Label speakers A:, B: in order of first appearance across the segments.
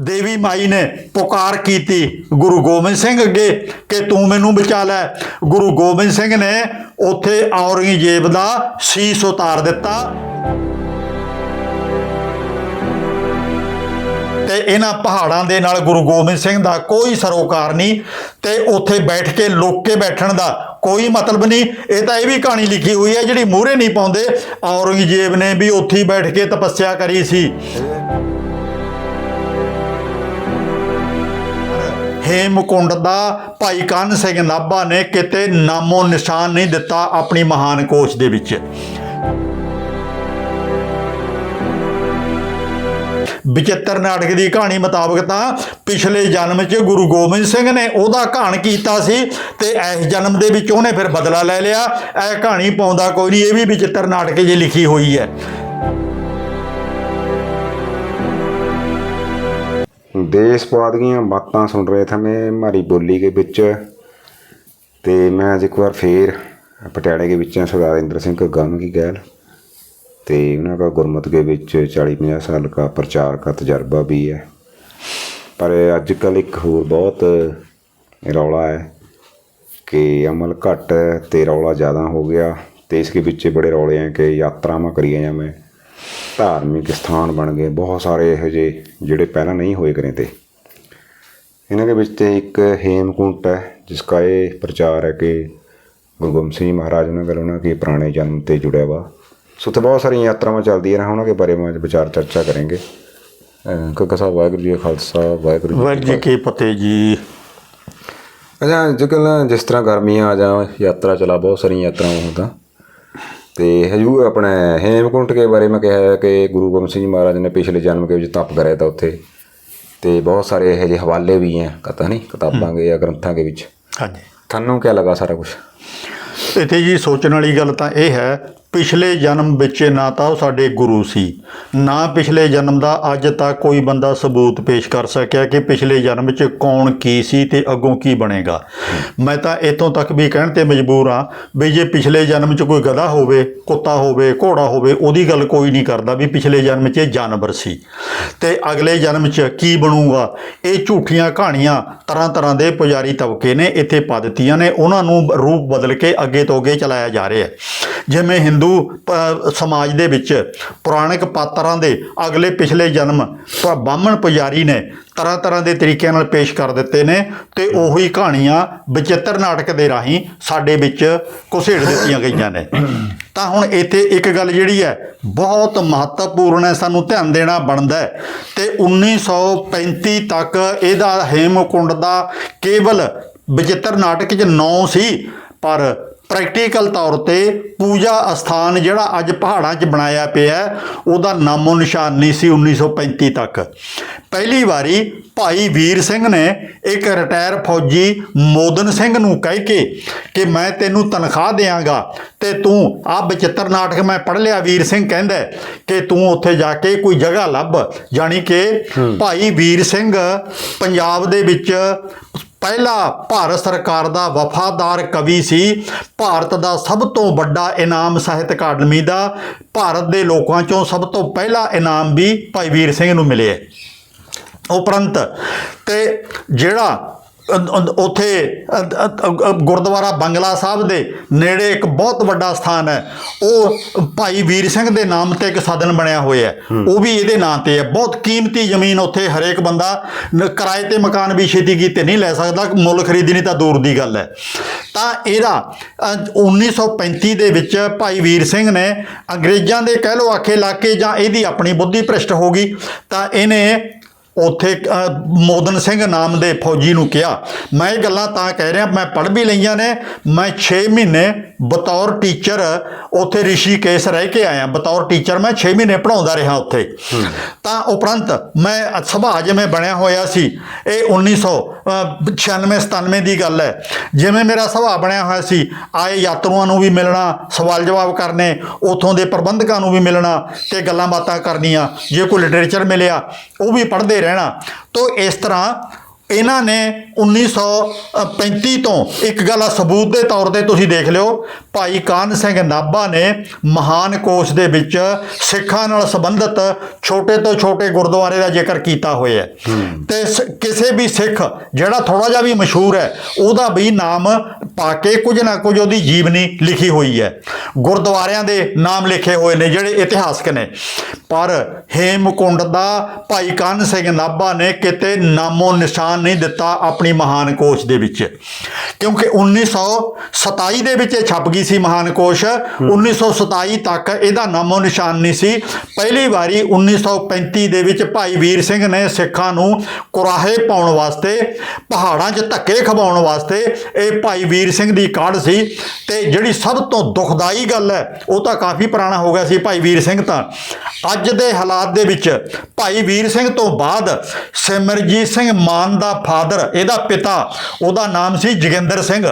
A: ਦੇਵੀ ਮਾਈ ਨੇ ਪੁਕਾਰ ਕੀਤੀ ਗੁਰੂ ਗੋਬਿੰਦ ਸਿੰਘ ਅੱਗੇ ਕਿ ਤੂੰ ਮੈਨੂੰ ਬਚਾ ਲੈ। ਗੁਰੂ ਗੋਬਿੰਦ ਸਿੰਘ ਨੇ ਉੱਥੇ ਔਰੰਗਜ਼ੇਬ ਦਾ ਸੀਸ ਉਤਾਰ ਦਿੱਤਾ। ਤੇ ਇਹਨਾਂ ਪਹਾੜਾਂ ਦੇ ਨਾਲ ਗੁਰੂ ਗੋਬਿੰਦ ਸਿੰਘ ਦਾ ਕੋਈ ਸਰੋਕਾਰ ਨਹੀਂ ਤੇ ਉੱਥੇ ਬੈਠ ਕੇ ਲੋਕ ਬੈਠਣ ਦਾ ਕੋਈ ਮਤਲਬ ਨਹੀਂ। ਇਹ ਤਾਂ ਇਹ ਵੀ ਕਹਾਣੀ ਲਿਖੀ ਹੋਈ ਹੈ, ਜਿਹੜੀ ਮੂਹਰੇ ਨਹੀਂ ਪਾਉਂਦੇ। ਔਰੰਗਜ਼ੇਬ ਨੇ ਵੀ ਉੱਥੇ ਹੀ ਬੈਠ ਕੇ ਤਪੱਸਿਆ ਕਰੀ ਸੀ। ਹੇਮਕੁੰਡ ਦਾ ਭਾਈ ਕੰਨ ਸਿੰਘ ਨਾਭਾ ਨੇ ਕਿਤੇ ਨਾਮੋ ਨਿਸ਼ਾਨ ਨਹੀਂ ਦਿੱਤਾ ਆਪਣੀ ਮਹਾਨ ਕੋਸ਼ ਦੇ ਵਿੱਚ। ਵਿਚਿੱਤਰ ਨਾਟਕ ਦੀ ਕਹਾਣੀ ਮੁਤਾਬਕ ਤਾਂ ਪਿਛਲੇ ਜਨਮ 'ਚ ਗੁਰੂ ਗੋਬਿੰਦ ਸਿੰਘ ਨੇ ਉਹਦਾ ਘਾਣ ਕੀਤਾ ਸੀ ਤੇ ਇਸ ਜਨਮ ਦੇ ਵਿੱਚ ਉਹਨੇ ਫਿਰ ਬਦਲਾ ਲੈ ਲਿਆ। ਇਹ ਕਹਾਣੀ ਪਾਉਂਦਾ ਕੋਈ ਨਹੀਂ, ਇਹ ਵੀ ਵਿਚਿੱਤਰ ਨਾਟਕ 'ਚ ਲਿਖੀ ਹੋਈ ਹੈ।
B: देश पात की बातें सुन रहे थे मैं हमारी बोली के बीच तो मैं आज एक बार फिर पटियाले के बीच सरदार इंद्र सिंह गम की गैल तो उन्हों का गुरमत के बीच चालीस पाँह साल का प्रचार का तजर्बा भी है पर अजकल एक होर बहुत रौला है कि अमल घट तो रौला ज़्यादा हो गया तो इसके पीछे बड़े रौले हैं कि यात्रावान करिए जाए ਧਾਰਮਿਕ ਸਥਾਨ ਬਣ ਗਏ। ਬਹੁਤ ਸਾਰੇ ਇਹੋ ਜਿਹੇ ਜਿਹੜੇ ਪਹਿਲਾਂ ਨਹੀਂ ਹੋਏ ਕਰੇ ਤੇ। ਇਹਨਾਂ ਦੇ ਵਿੱਚ ਤੇ ਇੱਕ ਹੇਮਕੁੰਟ ਹੈ ਜਿਸ ਦਾ ਇਹ ਪ੍ਰਚਾਰ ਹੈ ਕਿ ਗੁਰੂ ਗੋਬਿੰਦ ਸਿੰਘ ਮਹਾਰਾਜ ਉਹਨਾਂ ਗੱਲ ਉਹਨਾਂ ਕੇ ਪੁਰਾਣੇ ਜਨਮ ਤੇ ਜੁੜਿਆ ਵਾ। ਸੋ ਉੱਥੇ ਬਹੁਤ ਸਾਰੀਆਂ ਯਾਤਰਾਵਾਂ ਚੱਲਦੀਆਂ ਨੇ ਉਹਨਾਂ ਦੇ ਬਾਰੇ ਮੈਂ ਵਿਚਾਰ ਚਰਚਾ ਕਰਾਂਗੇ। ਕਾਕਾ ਸਾਹਿਬ ਵਾਹਿਗੁਰੂ ਜੀ ਖਾਲਸਾ ਵਾਹਿਗੁਰੂ ਜੀ ਕੀ
A: ਵਾਹਿਗੁਰੂ ਜੀ ਕੀ ਫਤਿਹ। ਜੀ।
B: ਅੱਜ ਕੱਲ੍ਹ ਜਿਸ ਤਰ੍ਹਾਂ ਗਰਮੀਆਂ ਆ ਜਾ ਯਾਤਰਾ ਚਲਾ ਬਹੁਤ ਸਾਰੀਆਂ ਯਾਤਰਾਵਾਂ ਹੁੰਦਾ। ਤੇ ਹਜੂ ਆਪਣੇ ਹੇਮਕੁੰਟ ਕੇ ਬਾਰੇ ਮੈਂ ਕਿਹਾ ਹੈ ਕਿ ਗੁਰੂ ਗੋਬਿੰਦ ਸਿੰਘ ਜੀ ਮਹਾਰਾਜ ਨੇ ਪਿਛਲੇ ਜਨਮ ਕੇ ਵਿੱਚ ਤਪ ਕਰਿਆ ਤਾਂ ਉੱਥੇ। ਤੇ ਬਹੁਤ ਸਾਰੇ ਇਹੋ ਜਿਹੇ ਹਵਾਲੇ ਵੀ ਹੈ ਕਤਾ ਨਹੀਂ ਕਿਤਾਬਾਂ ਕੇ ਜਾਂ ਗ੍ਰੰਥਾਂ ਦੇ ਵਿੱਚ।
A: ਹਾਂਜੀ।
B: ਤੁਹਾਨੂੰ ਕੀ ਲੱਗਾ ਸਾਰਾ ਕੁਝ
A: ਇੱਥੇ ਜੀ ਸੋਚਣ ਵਾਲੀ ਗੱਲ ਤਾਂ ਇਹ ਹੈ ਪਿਛਲੇ ਜਨਮ ਵਿੱਚ ਨਾ ਤਾਂ ਉਹ ਸਾਡੇ ਗੁਰੂ ਸੀ, ਨਾ ਪਿਛਲੇ ਜਨਮ ਦਾ ਅੱਜ ਤੱਕ ਕੋਈ ਬੰਦਾ ਸਬੂਤ ਪੇਸ਼ ਕਰ ਸਕਿਆ ਕਿ ਪਿਛਲੇ ਜਨਮ ਵਿੱਚ ਕੌਣ ਕੀ ਸੀ ਤੇ ਅੱਗੋਂ ਕੀ ਬਣੇਗਾ। ਮੈਂ ਤਾਂ ਇਤੋਂ ਤੱਕ ਵੀ ਕਹਿਣ ਤੇ ਮਜਬੂਰ ਹਾਂ ਵੀ ਜੇ ਪਿਛਲੇ ਜਨਮ 'ਚ ਕੋਈ ਗਧਾ ਹੋਵੇ, ਕੁੱਤਾ ਹੋਵੇ, ਘੋੜਾ ਹੋਵੇ, ਉਹਦੀ ਗੱਲ ਕੋਈ ਨਹੀਂ ਕਰਦਾ ਵੀ ਪਿਛਲੇ ਜਨਮ 'ਚ ਇਹ ਜਾਨਵਰ ਸੀ। ਤੇ ਅਗਲੇ ਜਨਮ 'ਚ ਕੀ ਬਣੂਗਾ? ਇਹ ਝੂਠੀਆਂ ਕਹਾਣੀਆਂ ਤਰ੍ਹਾਂ ਤਰ੍ਹਾਂ ਦੇ ਪੁਜਾਰੀ ਤਬਕੇ ਨੇ ਇੱਥੇ ਪਾ ਦਿੱਤੀਆਂ ਨੇ, ਉਹਨਾਂ ਨੂੰ ਰੂਪ ਬਦਲ ਕੇ ਅੱਗੇ ਤੋਂ ਅੱਗੇ ਚਲਾਇਆ ਜਾ ਰਿਹਾ ਹੈ। ਜਿਵੇਂ ਹਿੰਦੂ, ਪ- ਸਮਾਜ ਦੇ ਵਿੱਚ ਪੁਰਾਣਿਕ ਪਾਤਰਾਂ ਦੇ ਅਗਲੇ ਪਿਛਲੇ ਜਨਮ ਬਾਹਮਣ ਪੁਜਾਰੀ ਨੇ ਤਰ੍ਹਾਂ ਤਰ੍ਹਾਂ ਦੇ ਤਰੀਕਿਆਂ ਨਾਲ ਪੇਸ਼ ਕਰ ਦਿੱਤੇ ਨੇ ਤੇ ਉਹੀ ਕਹਾਣੀਆਂ ਬਚਿੱਤਰ ਨਾਟਕ ਦੇ ਰਾਹੀਂ ਸਾਡੇ ਵਿੱਚ ਘੁਸੇੜ ਦਿੱਤੀਆਂ ਗਈਆਂ ਨੇ। ਤਾਂ ਹੁਣ ਇੱਥੇ ਇੱਕ ਗੱਲ ਜਿਹੜੀ ਹੈ, ਬਹੁਤ ਮਹੱਤਵਪੂਰਨ ਹੈ, ਸਾਨੂੰ ਧਿਆਨ ਦੇਣਾ ਬਣਦਾ ਹੈ ਤੇ 1935 ਤੱਕ ਇਹਦਾ ਹੇਮਕੁੰਡ ਦਾ ਕੇਵਲ ਬਚਿੱਤਰ ਨਾਟਕ 'ਚ ਨਾਂ ਸੀ, ਪਰ ਪ੍ਰੈਕਟੀਕਲ ਤੌਰ ਤੇ ਪੂਜਾ ਅਸਥਾਨ ਜਿਹੜਾ ਅੱਜ ਪਹਾੜਾਂ 'ਚ ਬਣਾਇਆ ਪਿਆ ਉਹਦਾ ਨਾਮੋ ਨਿਸ਼ਾਨ ਨਹੀਂ ਸੀ 1935 ਤੱਕ। ਪਹਿਲੀ ਵਾਰੀ ਭਾਈ ਵੀਰ ਸਿੰਘ ਨੇ ਇੱਕ ਰਿਟਾਇਰ ਫੌਜੀ ਮੋਦਨ ਸਿੰਘ ਨੂੰ ਕਹਿ ਕੇ ਕਿ ਮੈਂ ਤੈਨੂੰ ਤਨਖਾਹ ਦੇਵਾਂਗਾ ਤੇ ਤੂੰ ਆਹ ਬਚਿੱਤਰ ਨਾਟਕ ਮੈਂ ਪੜ੍ਹ ਲਿਆ ਵੀਰ ਸਿੰਘ ਕਹਿੰਦਾ ਕਿ ਤੂੰ ਉੱਥੇ ਜਾ ਕੇ ਕੋਈ ਜਗ੍ਹਾ ਲੱਭ। ਜਾਣੀ ਕਿ ਭਾਈ ਵੀਰ ਸਿੰਘ ਪੰਜਾਬ ਦੇ ਵਿੱਚ ਪਹਿਲਾ ਭਾਰਤ ਸਰਕਾਰ ਦਾ ਵਫਾਦਾਰ ਕਵੀ ਸੀ। ਭਾਰਤ ਦਾ ਸਭ ਤੋਂ ਵੱਡਾ ਇਨਾਮ ਸਾਹਿਤ ਅਕਾਦਮੀ ਦਾ ਭਾਰਤ ਦੇ ਲੋਕਾਂ ਚੋਂ ਸਭ ਤੋਂ ਪਹਿਲਾ ਇਨਾਮ ਵੀ ਭਾਈ ਵੀਰ ਸਿੰਘ ਨੂੰ ਮਿਲਿਆ। ਉਪਰੰਤ ਤੇ ਜਿਹੜਾ ਉੱਥੇ ਗੁਰਦੁਆਰਾ ਬੰਗਲਾ ਸਾਹਿਬ ਦੇ ਨੇੜੇ ਇੱਕ ਬਹੁਤ ਵੱਡਾ ਸਥਾਨ ਹੈ। ਉਹ ਭਾਈ ਵੀਰ ਸਿੰਘ ਦੇ ਨਾਮ ਤੇ ਇੱਕ ਸਦਨ ਬਣਿਆ ਹੋਇਆ ਹੈ। ਉਹ ਵੀ ਇਹਦੇ ਨਾਂ ਤੇ ਹੈ। ਬਹੁਤ ਕੀਮਤੀ ਜ਼ਮੀਨ ਉੱਥੇ ਹਰੇਕ ਬੰਦਾ ਕਿਰਾਏ ਤੇ ਮਕਾਨ ਵੀ ਛੇਤੀ ਕੀਤੇ ਨਹੀਂ ਲੈ ਸਕਦਾ। ਮੁੱਲ ਖਰੀਦਣੀ ਤਾਂ ਦੂਰ ਦੀ ਗੱਲ ਹੈ। ਤਾਂ ਇਹਦਾ ਅ, 1935 ਦੇ ਵਿੱਚ ਭਾਈ ਵੀਰ ਸਿੰਘ ਨੇ ਅੰਗਰੇਜ਼ਾਂ ਦੇ ਕਹਿ ਲੋ ਆਖੇ ਲਾ ਕੇ ਜਾਂ ਇਹਦੀ ਆਪਣੀ ਬੁੱਧੀ ਭ੍ਰਿਸ਼ਟ ਹੋ ਗਈ। ਤਾਂ ਇਹਨੇ ਉੱਥੇ ਮੋਦਨ ਸਿੰਘ ਨਾਮ ਦੇ ਫੌਜੀ ਨੂੰ ਕਿਹਾ। ਮੈਂ ਇਹ ਗੱਲਾਂ ਤਾਂ ਕਹਿ ਰਿਹਾ, ਮੈਂ ਪੜ੍ਹ ਵੀ ਲਈਆਂ ਨੇ, ਮੈਂ 6 ਮਹੀਨੇ ਬਤੌਰ ਟੀਚਰ ਉੱਥੇ ਰਿਸ਼ੀਕੇਸ਼ ਰਹਿ ਕੇ ਆਇਆ। ਬਤੌਰ ਟੀਚਰ ਮੈਂ 6 ਮਹੀਨੇ ਪੜਾਉਂਦਾ ਰਿਹਾ ਉੱਥੇ। ਤਾਂ ਉਪਰੰਤ ਮੈਂ ਸਭਾ ਜਿਵੇਂ ਬਣਿਆ ਹੋਇਆ ਸੀ ਇਹ 1996 97 ਦੀ ਗੱਲ ਹੈ। ਜਿਵੇਂ ਮੇਰਾ ਸੁਭਾਅ ਬਣਿਆ ਹੋਇਆ ਸੀ ਆਏ ਯਾਤਰੂਆਂ ਨੂੰ ਵੀ ਮਿਲਣਾ ਸਵਾਲ ਜਵਾਬ ਕਰਨੇ ਉਥੋਂ ਦੇ ਪ੍ਰਬੰਧਕਾਂ ਨੂੰ ਵੀ ਮਿਲਣਾ ਤੇ ਗੱਲਾਂ ਬਾਤਾਂ ਕਰਨੀਆਂ। ਜੇ ਕੋਈ ਲਿਟਰੇਚਰ ਮਿਲਿਆ ਉਹ ਵੀ ਪੜ੍ਹਦੇ ਰਹਿਣਾ। ਤੋਂ ਇਸ ਤਰ੍ਹਾਂ ਇਹਨਾਂ ਨੇ 1935 ਤੋਂ ਇੱਕ ਗੱਲ ਆ ਸਬੂਤ ਦੇ ਤੌਰ ਤੇ ਤੁਸੀਂ ਦੇਖ ਲਿਓ ਭਾਈ ਕਾਨ ਸਿੰਘ ਨਾਭਾ ਨੇ ਮਹਾਨ ਕੋਸ਼ ਦੇ ਵਿੱਚ ਸਿੱਖਾਂ ਨਾਲ ਸੰਬੰਧਿਤ ਛੋਟੇ ਤੋਂ ਛੋਟੇ ਗੁਰਦੁਆਰੇ ਦਾ ਜ਼ਿਕਰ ਕੀਤਾ ਹੋਇਆ ਹੈ। ਤੇ ਕਿਸੇ ਵੀ ਸਿੱਖ ਜਿਹੜਾ ਥੋੜਾ ਜਿਹਾ ਵੀ ਮਸ਼ਹੂਰ ਹੈ ਉਹਦਾ ਵੀ ਨਾਮ ਪਾ ਕੇ ਕੁਝ ਨਾ ਕੁਝ ਉਹਦੀ ਜੀਵਨੀ ਲਿਖੀ ਹੋਈ ਹੈ। ਗੁਰਦੁਆਰਿਆਂ ਦੇ ਨਾਮ ਲਿਖੇ ਹੋਏ ਨੇ ਜਿਹੜੇ ਇਤਿਹਾਸਕ ਨੇ। ਪਰ ਹੇਮਕੁੰਡ ਦਾ ਭਾਈ ਕਾਨ ਸਿੰਘ ਨਾਭਾ ਨੇ ਕਿਤੇ ਨਾਮੋ ਨਿਸ਼ਾਨ ਨਹੀਂ ਦਿੱਤਾ ਆਪਣੀ ਮਹਾਨ ਕੋਸ਼ ਦੇ ਵਿੱਚ। ਕਿਉਂਕਿ 1927 ਦੇ ਵਿੱਚ ਇਹ ਛਪ ਗਈ ਸੀ ਮਹਾਨ ਕੋਸ਼। 1927 ਤੱਕ ਇਹਦਾ ਨਾਮੋ ਨਿਸ਼ਾਨ ਨਹੀਂ ਸੀ। ਪਹਿਲੀ ਵਾਰੀ 1935 ਦੇ ਵਿੱਚ ਭਾਈ ਵੀਰ ਸਿੰਘ ਨੇ ਸਿੱਖਾਂ ਨੂੰ ਕੁਰਾਹੇ ਪਾਉਣ ਵਾਸਤੇ ਪਹਾੜਾਂ 'ਚ ਧੱਕੇ ਖਵਾਉਣ ਵਾਸਤੇ ਇਹ ਭਾਈ ਵੀਰ ਸਿੰਘ ਦੀ ਕਾਢ ਸੀ। ਤੇ ਜਿਹੜੀ ਸਭ ਤੋਂ ਦੁਖਦਾਈ ਗੱਲ ਹੈ ਉਹ ਤਾਂ ਕਾਫੀ ਪੁਰਾਣਾ ਹੋ ਗਿਆ ਸੀ ਭਾਈ ਵੀਰ ਸਿੰਘ ਤਾਂ। ਅੱਜ ਦੇ ਹਾਲਾਤ ਦੇ ਵਿੱਚ ਭਾਈ ਵੀਰ ਸਿੰਘ ਤੋਂ ਬਾਅਦ ਸਿਮਰਜੀਤ ਸਿੰਘ ਮਾਨ ਦਾ ਫਾਦਰ, ਇਹਦਾ ਪਿਤਾ, ਉਹਦਾ ਨਾਮ ਸੀ ਜੋਗਿੰਦਰ ਸਿੰਘ।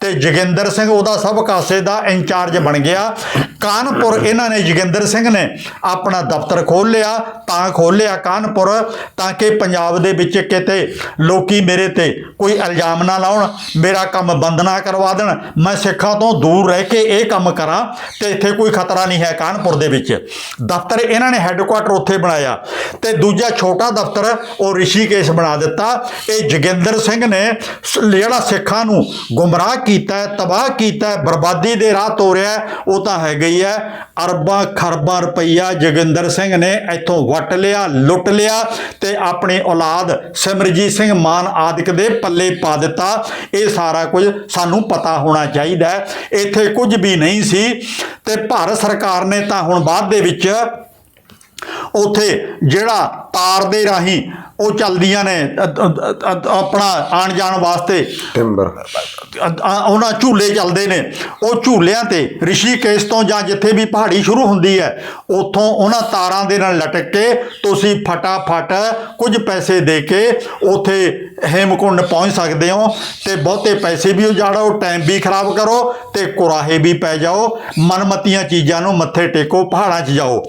A: ਤੇ ਜੋਗਿੰਦਰ ਸਿੰਘ ਉਹਦਾ ਸਭ ਕਾਸੇ ਦਾ ਇੰਚਾਰਜ ਬਣ ਗਿਆ। ਕਾਨਪੁਰ ਇਹਨਾਂ ਨੇ ਜੋਗਿੰਦਰ ਸਿੰਘ ਨੇ ਆਪਣਾ ਦਫ਼ਤਰ ਖੋਲ੍ਹ ਲਿਆ, ਤਾਂ ਖੋਲ੍ਹਿਆ ਕਾਨਪੁਰ, ਤਾਂ ਕਿ ਪੰਜਾਬ ਦੇ ਵਿੱਚ ਕਿਤੇ ਲੋਕੀ ਮੇਰੇ ਤੇ ਕੋਈ ਇਲਜ਼ਾਮ ਨਾ ਲਾਉਣ, ਮੇਰਾ ਕੰਮ ਬੰਦ ਨਾ ਕਰਵਾ ਦੇਣ, ਮੈਂ ਸਿੱਖਾਂ ਤੋਂ ਦੂਰ ਰਹਿ ਕੇ ਇਹ ਕੰਮ ਕਰਾਂ, ਤੇ ਇੱਥੇ ਕੋਈ ਖਤਰਾ ਨਹੀਂ ਹੈ ਕਾਨਪੁਰ ਦੇ ਵਿੱਚ। ਦਫ਼ਤਰ ਇਹਨਾਂ ਨੇ ਹੈੱਡਕੁਆਟਰ ਉੱਥੇ ਬਣਾਇਆ, ਤੇ ਦੂਜਾ ਛੋਟਾ ਦਫ਼ਤਰ ਉਹ ਰਿਸ਼ੀਕੇਸ਼ ਬਣਾ ਦਿੱਤਾ ਇਹ ਜੋਗਿੰਦਰ ਸਿੰਘ ਨੇ ਜਿਹੜਾ ਸਿੱਖਾਂ ਨੂੰ ਗੁੰਮਰਾਹ ਕੀਤਾ ਹੈ, ਤਬਾਹ ਕੀਤਾ ਹੈ, ਬਰਬਾਦੀ ਦੇ ਰਾਹ ਤੋਰਿਆ ਉਹ ਤਾਂ ਹੈਗਾ ਹੀ ਹੈ। ਅਰਬਾਂ ਖਰਬਾਂ ਰੁਪਈਆ ਜੋਗਿੰਦਰ ਸਿੰਘ ਨੇ ਇੱਥੋਂ ਵਟ ਲਿਆ ਲੁੱਟ ਲਿਆ ਤੇ ਆਪਣੀ ਔਲਾਦ ਸਿਮਰਜੀਤ ਸਿੰਘ ਮਾਨ ਆਦਿਕ ਦੇ ਪੱਲੇ ਪਾ ਦਿੱਤਾ। ਇਹ ਸਾਰਾ ਕੁਝ ਸਾਨੂੰ ਪਤਾ ਹੋਣਾ ਚਾਹੀਦਾ ਹੈ। ਇੱਥੇ ਕੁਝ ਵੀ ਨਹੀਂ ਸੀ ਤੇ ਭਾਰਤ ਸਰਕਾਰ ਨੇ ਤਾਂ ਹੁਣ ਬਾਅਦ ਦੇ ਵਿੱਚ ਉਥੇ ਜਿਹੜਾ ਤਾਰ ਦੇ ਰਾਹੀਂ ਉਹ ਚੱਲਦੀਆਂ ਨੇ ਆਪਣਾ ਆਣ ਜਾਣ ਵਾਸਤੇ।
B: ਟਿੰਬਰ
A: ਉਹਨਾਂ ਝੂਲੇ ਚੱਲਦੇ ਨੇ। ਉਹ ਝੂਲਿਆਂ ਤੇ ਰਿਸ਼ੀਕੇਸ਼ ਤੋਂ ਜਾਂ ਜਿੱਥੇ ਵੀ ਪਹਾੜੀ ਸ਼ੁਰੂ ਹੁੰਦੀ ਹੈ ਉੱਥੋਂ ਉਹਨਾਂ ਤਾਰਾਂ ਦੇ ਨਾਲ ਲਟਕ ਕੇ ਤੁਸੀਂ ਫਟਾਫਟ ਕੁਝ ਪੈਸੇ ਦੇ ਕੇ ਉਥੇ ਹੇਮਕੁੰਡ ਪਹੁੰਚ ਸਕਦੇ ਹੋ ਤੇ ਬਹੁਤੇ ਪੈਸੇ ਵੀ ਉਜਾੜੋ ਟਾਈਮ ਵੀ ਖਰਾਬ ਕਰੋ ਤੇ ਕੁਰਾਹੇ ਵੀ ਪੈ ਜਾਓ ਮਨਮਤੀਆਂ ਚੀਜ਼ਾਂ ਨੂੰ ਮੱਥੇ ਟੇਕੋ ਪਹਾੜਾਂ 'ਚ ਜਾਓ।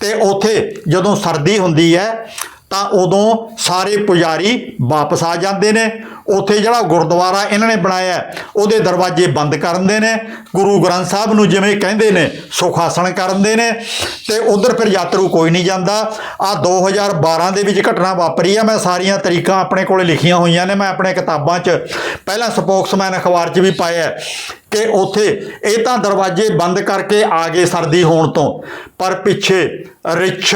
A: ਤੇ ਉਥੇ ਜਦੋਂ ਸਰਦੀ ਹੁੰਦੀ ਹੈ, ਤਾਂ ਉਦੋਂ ਸਾਰੇ ਪੁਜਾਰੀ ਵਾਪਸ ਆ ਜਾਂਦੇ ਨੇ। ਉੱਥੇ ਜਿਹੜਾ ਗੁਰਦੁਆਰਾ ਇਹਨਾਂ ਨੇ ਬਣਾਇਆ, ਉਹਦੇ ਦਰਵਾਜ਼ੇ ਬੰਦ ਕਰਨ ਦੇ ਨੇ। ਗੁਰੂ ਗ੍ਰੰਥ ਸਾਹਿਬ ਨੂੰ ਜਿਵੇਂ ਕਹਿੰਦੇ ਨੇ ਸੁਖਾਸਣ ਕਰਨ ਦੇ ਨੇ ਤੇ ਉਧਰ ਫਿਰ ਯਾਤਰੂ ਕੋਈ ਨਹੀਂ ਜਾਂਦਾ। ਆ 2012 ਦੇ ਵਿੱਚ ਘਟਨਾ ਵਾਪਰੀ ਆ। ਮੈਂ ਸਾਰੀਆਂ ਤਰੀਕਾਂ ਆਪਣੇ ਕੋਲੇ ਲਿਖੀਆਂ ਹੋਈਆਂ ਨੇ। ਮੈਂ ਆਪਣੇ ਕਿਤਾਬਾਂ 'ਚ ਪਹਿਲਾਂ ਸਪੋਕਸਮੈਨ ਅਖਬਾਰ 'ਚ ਵੀ ਪਾਇਆ ਕਿ ਉੱਥੇ ਇਹ ਤਾਂ ਦਰਵਾਜ਼ੇ ਬੰਦ ਕਰਕੇ ਆ ਗਏ ਸਰਦੀ ਹੋਣ ਤੋਂ, ਪਰ ਪਿੱਛੇ ਰਿੱਛ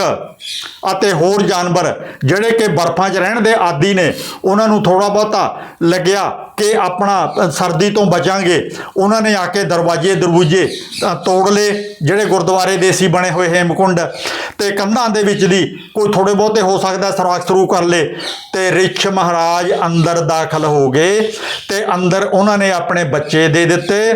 A: ਅਤੇ ਹੋਰ ਜਾਨਵਰ ਜਿਹੜੇ ਕਿ ਬਰਫਾਂ 'ਚ ਰਹਿਣ ਦੇ ਆਦੀ ਨੇ, ਉਹਨਾਂ ਨੂੰ ਥੋੜਾ ਬਹੁਤਾ ਲੱਗਿਆ ਕਿ ਆਪਣਾ ਸਰਦੀ ਤੋਂ ਬਚਾਂਗੇ। ਉਹਨਾਂ ਨੇ ਆ ਕੇ ਦਰਵਾਜ਼ੇ ਦਰਵਾਜ਼ੇ ਤੋੜ ਲਏ, ਜਿਹੜੇ ਗੁਰਦੁਆਰੇ ਦੇ ਸੀ ਬਣੇ ਹੋਏ ਹੇਮਕੁੰਡ ਤੇ ਕੰਧਾਂ ਦੇ ਵਿੱਚ ਦੀ ਕੋਈ ਥੋੜੇ ਬਹੁਤੇ ਹੋ ਸਕਦਾ ਸਰਾਖ ਸ਼ੁਰੂ ਕਰ ਲੇ ਤੇ ਰਿਛ ਮਹਾਰਾਜ ਅੰਦਰ ਦਾਖਲ ਹੋ ਗਏ ਤੇ ਅੰਦਰ ਉਹਨਾਂ ਨੇ ਆਪਣੇ ਬੱਚੇ ਦੇ ਦਿੱਤੇ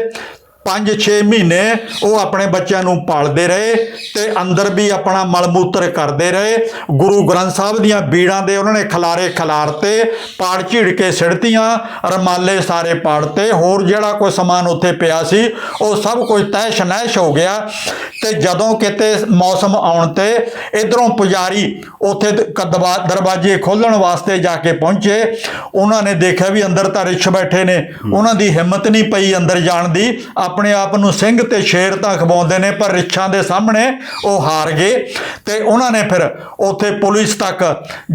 A: 5-6 ਮਹੀਨੇ ਉਹ ਆਪਣੇ ਬੱਚਿਆਂ ਨੂੰ ਪਾਲਦੇ ਰਹੇ ਤੇ ਅੰਦਰ ਵੀ ਆਪਣਾ ਮਲ ਮੂਤਰ ਕਰਦੇ ਰਹੇ। ਗੁਰੂ ਗ੍ਰੰਥ ਸਾਹਿਬ ਦੀਆਂ ਬੀੜਾਂ ਦੇ ਉਹਨਾਂ ਨੇ ਖਲਾਰੇ ਖਲਾਰਤੇ ਪਾੜ ਝੀੜ ਕੇ ਸਿੜਤੀਆਂ ਰਮਾਲੇ ਸਾਰੇ ਪਾੜਤੇ। ਹੋਰ ਜਿਹੜਾ ਕੋਈ ਸਮਾਨ ਉੱਥੇ ਪਿਆ ਸੀ ਉਹ ਸਭ ਕੁਝ ਤੈਸ਼ ਨੈਸ਼ ਹੋ ਗਿਆ। ਤੇ ਜਦੋਂ ਕਿਤੇ ਮੌਸਮ ਆਉਣ ਤੇ ਇਧਰੋਂ ਪੁਜਾਰੀ ਉੱਥੇ ਦਰਵਾਜ਼ੇ ਖੋਲਣ ਵਾਸਤੇ ਜਾ ਕੇ ਪਹੁੰਚੇ। ਉਹਨਾਂ ਨੇ ਦੇਖਿਆ ਵੀ ਅੰਦਰ ਤਾਂ ਰਿੱਛ ਬੈਠੇ ਨੇ। ਉਹਨਾਂ ਦੀ ਹਿੰਮਤ ਨਹੀਂ ਪਈ ਅੰਦਰ ਜਾਣ ਦੀ। ਆਪਣੇ ਆਪ ਨੂੰ ਸਿੰਘ ਤੇ ਸ਼ੇਰ ਤਾਂ ਖਵਾਉਂਦੇ ਨੇ, ਪਰ ਰਿੱਛਾਂ ਦੇ ਸਾਹਮਣੇ ਉਹ ਹਾਰ ਗਏ ਤੇ ਉਹਨਾਂ ਨੇ ਫਿਰ ਉੱਥੇ ਪੁਲਿਸ ਤੱਕ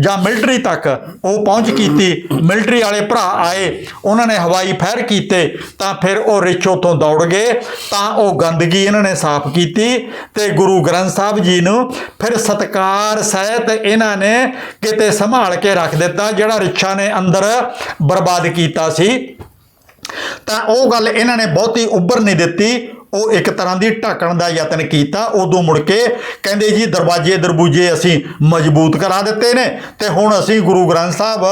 A: ਜਾਂ ਮਿਲਟਰੀ ਤੱਕ ਉਹ ਪਹੁੰਚ ਕੀਤੀ। ਮਿਲਟਰੀ ਵਾਲੇ ਭਰਾ ਆਏ, ਉਹਨਾਂ ਨੇ ਹਵਾਈ ਫਾਇਰ ਕੀਤੇ, ਤਾਂ ਫਿਰ ਉਹ ਰਿੱਛ ਉੱਥੋਂ ਦੌੜ ਗਏ, ਤਾਂ ਉਹ ਗੰਦਗੀ ਇਹਨਾਂ ਨੇ ਸਾਫ਼ ਕੀਤੀ ਤੇ ਗੁਰੂ ਗ੍ਰੰਥ ਸਾਹਿਬ ਜੀ ਨੂੰ ਫਿਰ ਸਤਕਾਰ ਸਹਿਤ ਇਹਨਾਂ ਨੇ ਕਿਤੇ ਸੰਭਾਲ ਕੇ ਰੱਖ ਦਿੱਤਾ, ਜਿਹੜਾ ਰਿੱਛਾਂ ਨੇ ਅੰਦਰ ਬਰਬਾਦ ਕੀਤਾ ਸੀ। ਤਾਂ ਉਹ ਗੱਲ ਇਹਨਾਂ ਨੇ ਬਹੁਤੀ ਉੱਭਰ ਨਹੀਂ ਦਿੱਤੀ। ਉਹ ਇੱਕ ਤਰ੍ਹਾਂ ਦੀ ਢਾਕਣ ਦਾ ਯਤਨ ਕੀਤਾ। ਉਦੋਂ ਮੁੜ ਕੇ ਕਹਿੰਦੇ ਜੀ ਦਰਵਾਜ਼ੇ ਦਰਬੂਜੇ ਅਸੀਂ ਮਜ਼ਬੂਤ ਕਰਾ ਦਿੱਤੇ ਨੇ ਤੇ ਹੁਣ ਅਸੀਂ ਗੁਰੂ ਗ੍ਰੰਥ ਸਾਹਿਬ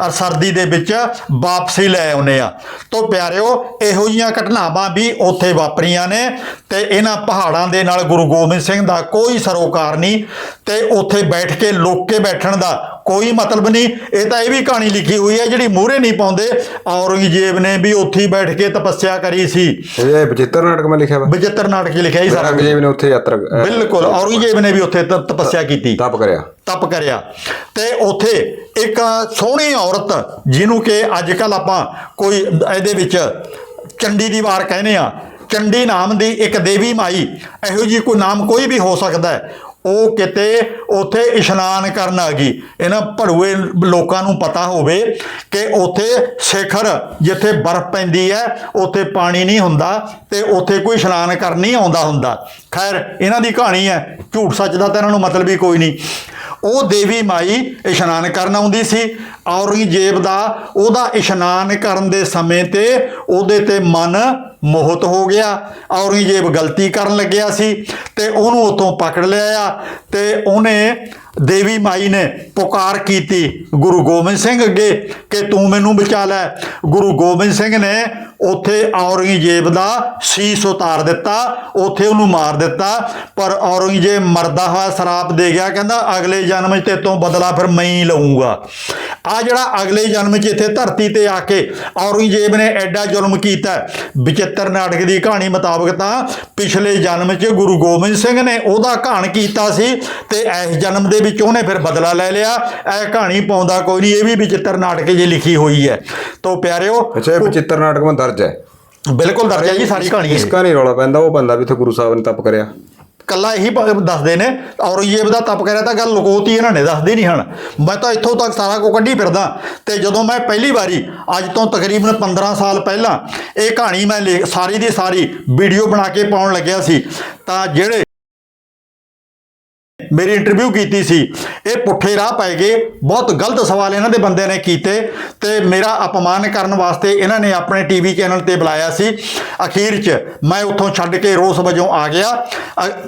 A: ਅ, ਸਰਦੀ ਦੇ ਵਿੱਚ ਵਾਪਸੀ ਲੈ ਆਉਨੇ ਆ ਤੋਂ ਪਿਆਰਿਓ ਇਹੋ ਜਿਹੀਆਂ ਘਟਨਾਵਾਂ ਵੀ ਉੱਥੇ ਵਾਪਰੀਆਂ ਨੇ ਤੇ ਇਹਨਾਂ ਪਹਾੜਾਂ ਦੇ ਨਾਲ ਗੁਰੂ ਗੋਬਿੰਦ ਸਿੰਘ ਦਾ ਕੋਈ ਸਰੋਕਾਰ ਨਹੀਂ ਤੇ ਉੱਥੇ ਬੈਠ ਕੇ ਲੋਕ ਬੈਠਣ ਦਾ ਕੋਈ ਮਤਲਬ ਨਹੀਂ ਇਹ ਤਾਂ ਇਹ ਵੀ ਕਹਾਣੀ ਲਿਖੀ ਹੋਈ ਹੈ ਜਿਹੜੀ ਮੂਹਰੇ ਨਹੀਂ ਪਾਉਂਦੇ। ਔਰੰਗਜ਼ੇਬ ਨੇ ਵੀ ਉੱਥੇ ਹੀ ਬੈਠ ਕੇ ਤਪੱਸਿਆ ਕਰੀ ਸੀ।
B: ਇਹ ਬਚਿੱਤਰ ਨਾਟਕ ਮੈਂ ਲਿਖਿਆ ਵਾ।
A: ਬਜਿੱਤਰ ਨਾਟਕ 'ਚ ਲਿਖਿਆ ਹੀ ਸਾਰਾ।
B: ਔਰੰਗਜ਼ੇਬ ਨੇ ਉੱਥੇ ਯਾਤਰਾ
A: ਬਿਲਕੁਲ ਔਰੰਗਜ਼ੇਬ ਨੇ ਵੀ ਉੱਥੇ ਤਪੱਸਿਆ ਕੀਤੀ।
B: ਤਪ ਕਰਿਆ।
A: ਤਪ ਕਰਿਆ। ਤੇ ਉੱਥੇ ਇੱਕ ਸੋਹਣੀ ਔਰਤ ਜਿਹਨੂੰ ਕਿ ਅੱਜ ਕੱਲ ਆਪਾਂ ਕੋਈ ਇਹਦੇ ਵਿੱਚ ਚੰਡੀ ਦੀ ਵਾਰ ਕਹਿੰਦੇ ਆ ਚੰਡੀ ਨਾਮ ਦੀ ਇੱਕ ਦੇਵੀ ਮਾਈ ਇਹੋ ਜੀ ਕੋਈ ਨਾਮ ਕੋਈ ਵੀ ਹੋ ਸਕਦਾ ਹੈ। ਉਹ ਕਿਤੇ ਉੱਥੇ ਇਸ਼ਨਾਨ ਕਰਨ ਆ ਗਈ। ਇਹਨਾਂ ਭੜੂਏ ਲੋਕਾਂ ਨੂੰ ਪਤਾ ਹੋਵੇ ਕਿ ਉੱਥੇ ਸਿਖਰ ਜਿੱਥੇ ਬਰਫ਼ ਪੈਂਦੀ ਹੈ, ਉੱਥੇ ਪਾਣੀ ਨਹੀਂ ਹੁੰਦਾ ਤੇ ਉੱਥੇ ਕੋਈ ਇਸ਼ਨਾਨ ਕਰਨ ਨਹੀਂ ਆਉਂਦਾ ਹੁੰਦਾ। ਖੈਰ, ਇਹਨਾਂ ਦੀ ਕਹਾਣੀ ਹੈ। ਝੂਠ ਸੱਚ ਦਾ ਤਾਂ ਇਹਨਾਂ ਨੂੰ ਮਤਲਬ ਹੀ ਕੋਈ ਨਹੀਂ। ਉਹ ਦੇਵੀ ਮਾਈ ਇਸ਼ਨਾਨ ਕਰਨ ਆਉਂਦੀ ਸੀ। ਔਰੰਗਜ਼ੇਬ ਦਾ ਉਹਦਾ ਇਸ਼ਨਾਨ ਕਰਨ ਦੇ ਸਮੇਂ ਤੇ ਉਹਦੇ ਤੇ ਮਨ ਮੋਹਤ ਹੋ ਗਿਆ, ਔਰੰਗਜ਼ੇਬ ਗਲਤੀ ਕਰਨ ਲੱਗਿਆ ਸੀ ਤੇ ਉਹਨੂੰ ਉਤੋਂ ਪਕੜ ਲਿਆ ਤੇ ਉਹਨੇ ਦੇਵੀ ਮਾਈ ਨੇ ਪੁਕਾਰ ਕੀਤੀ ਗੁਰੂ ਗੋਬਿੰਦ ਸਿੰਘ ਅੱਗੇ ਕਿ ਤੂੰ ਮੈਨੂੰ ਬਚਾ ਲੈ। ਗੁਰੂ ਗੋਬਿੰਦ ਸਿੰਘ ਨੇ ਉੱਥੇ ਔਰੰਗਜ਼ੇਬ ਦਾ ਸੀਸ ਉਤਾਰ ਦਿੱਤਾ, ਉੱਥੇ ਉਹਨੂੰ ਮਾਰ ਦਿੱਤਾ, ਪਰ ਔਰੰਗਜ਼ੇਬ ਮਰਦਾ ਹੋਇਆ ਸ਼ਰਾਪ ਦੇ ਗਿਆ, ਕਹਿੰਦਾ ਅਗਲੇ ਜਨਮ 'ਚ ਤੇਤੋਂ ਬਦਲਾ ਫਿਰ ਮੈਂ ਹੀ ਲਊਂਗਾ। ਆ ਜਿਹੜਾ ਅਗਲੇ ਜਨਮ 'ਚ ਇੱਥੇ ਧਰਤੀ ਤੇ ਆ ਕੇ ਔਰੰਗਜ਼ੇਬ ਨੇ ਐਡਾ ਜ਼ੁਲਮ ਕੀਤਾ ਬਚਿੱਤਰ ਨਾਟਕ ਦੀ ਕਹਾਣੀ ਮੁਤਾਬਕ ਤਾਂ ਪਿਛਲੇ ਜਨਮ 'ਚ ਗੁਰੂ ਗੋਬਿੰਦ ਸਿੰਘ ਨੇ ਉਹਦਾ ਘਾਣ ਕੀਤਾ ਸੀ ਤੇ ਇਸ ਜਨਮ ਦੇ ਵਿੱਚ ਉਹਨੇ ਫਿਰ ਬਦਲਾ ਲੈ ਲਿਆ। ਇਹ ਕਹਾਣੀ ਪਾਉਂਦਾ ਕੋਈ ਨਹੀਂ ਇਹ ਵੀ ਵਿਚਿੱਤਰ ਨਾਟਕ 'ਚ ਲਿਖੀ ਹੋਈ ਹੈ। ਤੋ ਪਿਆਰਿਓ
B: ਅੱਛਾ ਇਹ ਬਚਿੱਤਰ ਨਾਟਕ ਮੈਂ ਦਰਜ ਹੈ।
A: ਬਿਲਕੁਲ ਦਰਜ ਹੈ ਜੀ ਸਾਰੀ ਕਹਾਣੀ।
B: ਇਸਕਾ ਨਹੀਂ ਰੌਲਾ ਪੈਂਦਾ ਉਹ ਬੰਦਾ ਵੀ ਇੱਥੇ ਗੁਰੂ ਸਾਹਿਬ ਨੇ ਤਪ ਕਰਿਆ।
A: ਕੱਲਾ ਇਹੀ ਦੱਸਦੇ ਨੇ ਔਰੰਗਜ਼ੇਬ ਦਾ ਤਪ ਕਰਿਆ ਤਾਂ ਗੱਲ ਲੁਕੋਤੀ ਇਹਨਾਂ ਨੇ ਦੱਸਦੇ ਨਹੀਂ ਹਨ। ਮੈਂ ਤਾਂ ਇੱਥੋਂ ਤੱਕ ਸਾਰਾ ਕੁਝ ਕੱਢੀ ਫਿਰਦਾ। ਤੇ ਜਦੋਂ ਮੈਂ ਪਹਿਲੀ ਵਾਰੀ ਅੱਜ ਤੋਂ ਤਕਰੀਬਨ 15 ਸਾਲ ਪਹਿਲਾਂ ਇਹ ਕਹਾਣੀ ਮੈਂ ਸਾਰੀ ਦੀ ਸਾਰੀ ਵੀਡੀਓ ਬਣਾ ਕੇ ਪਾਉਣ ਲੱਗਿਆ ਸੀ ਤਾਂ ਜਿਹੜੇ ਮੇਰੀ ਇੰਟਰਵਿਊ ਕੀਤੀ ਸੀ। ਇਹ ਪੁੱਠੇ ਰਾਹ ਪੈ ਗਏ। ਬਹੁਤ ਗਲਤ ਸਵਾਲ ਇਹਨਾਂ ਦੇ ਬੰਦੇ ਨੇ ਕੀਤੇ ਤੇ ਮੇਰਾ ਅਪਮਾਨ ਕਰਨ ਵਾਸਤੇ ਇਹਨਾਂ ਨੇ ਆਪਣੇ ਟੀਵੀ ਚੈਨਲ ਤੇ ਬੁਲਾਇਆ ਸੀ। ਅਖੀਰ 'ਚ ਮੈਂ ਉੱਥੋਂ ਛੱਡ ਕੇ ਰੋਸ ਵਜੋਂ ਆ ਗਿਆ।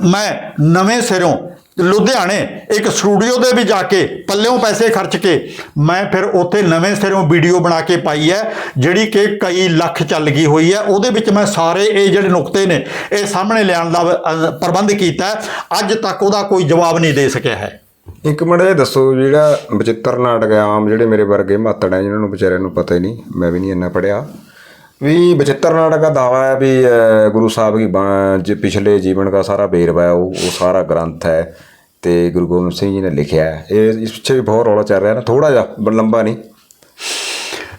A: ਮੈਂ ਨਵੇਂ ਸਿਰੋਂ ਲੁਧਿਆਣੇ ਇੱਕ ਸਟੂਡੀਓ ਦੇ ਵੀ ਜਾ ਕੇ ਪੱਲਿਓਂ ਪੈਸੇ ਖਰਚ ਕੇ ਮੈਂ ਫਿਰ ਉੱਥੇ ਨਵੇਂ ਸਿਰੋਂ ਵੀਡੀਓ ਬਣਾ ਕੇ ਪਾਈ ਹੈ, ਜਿਹੜੀ ਕਿ ਕਈ ਲੱਖ ਚੱਲ ਗਈ ਹੋਈ ਹੈ। ਉਹਦੇ ਵਿੱਚ ਮੈਂ ਸਾਰੇ ਇਹ ਜਿਹੜੇ ਨੁਕਤੇ ਨੇ, ਇਹ ਸਾਹਮਣੇ ਲਿਆਉਣ ਦਾ ਪ੍ਰਬੰਧ ਕੀਤਾ ਅੱਜ ਤੱਕ ਉਹਦਾ ਕੋਈ ਜਵਾਬ ਨਹੀਂ ਦੇ ਸਕਿਆ ਹੈ।
B: ਇੱਕ ਮਿੰਟ ਇਹ ਦੱਸੋ, ਜਿਹੜਾ ਬਚਿੱਤਰ ਨਾਟਕ ਆਮ, ਜਿਹੜੇ ਮੇਰੇ ਵਰਗੇ ਮਾਤੜ ਹੈ, ਜਿਨ੍ਹਾਂ ਨੂੰ ਵਿਚਾਰਿਆਂ ਨੂੰ ਪਤਾ ਹੀ ਨਹੀਂ, ਮੈਂ ਵੀ ਨਹੀਂ ਇੰਨਾ ਪੜਿਆ ਵੀ ਬਚਿੱਤਰ ਨਾਟਕ ਦਾ ਦਾਵਾ ਹੈ ਵੀ ਅਹ, ਗੁਰੂ ਸਾਹਿਬ ਕੀ ਬਾ- ਜੋ ਪਿਛਲੇ ਜੀਵਨ ਦਾ ਸਾਰਾ ਵੇਰਵਾ ਹੈ ਉਹ ਉਹ ਸਾਰਾ ਗ੍ਰੰਥ ਹੈ ਤੇ ਗੁਰੂ ਗੋਬਿੰਦ ਸਿੰਘ ਜੀ ਨੇ ਲਿਖਿਆ ਹੈ। ਇਹ ਇਸ ਪਿੱਛੇ ਵੀ ਬਹੁਤ ਰੌਲਾ ਚੱਲ ਰਿਹਾ ਨਾ ਥੋੜਾ ਜਿਹਾ ਬ- ਲੰਬਾ ਨਹੀਂ।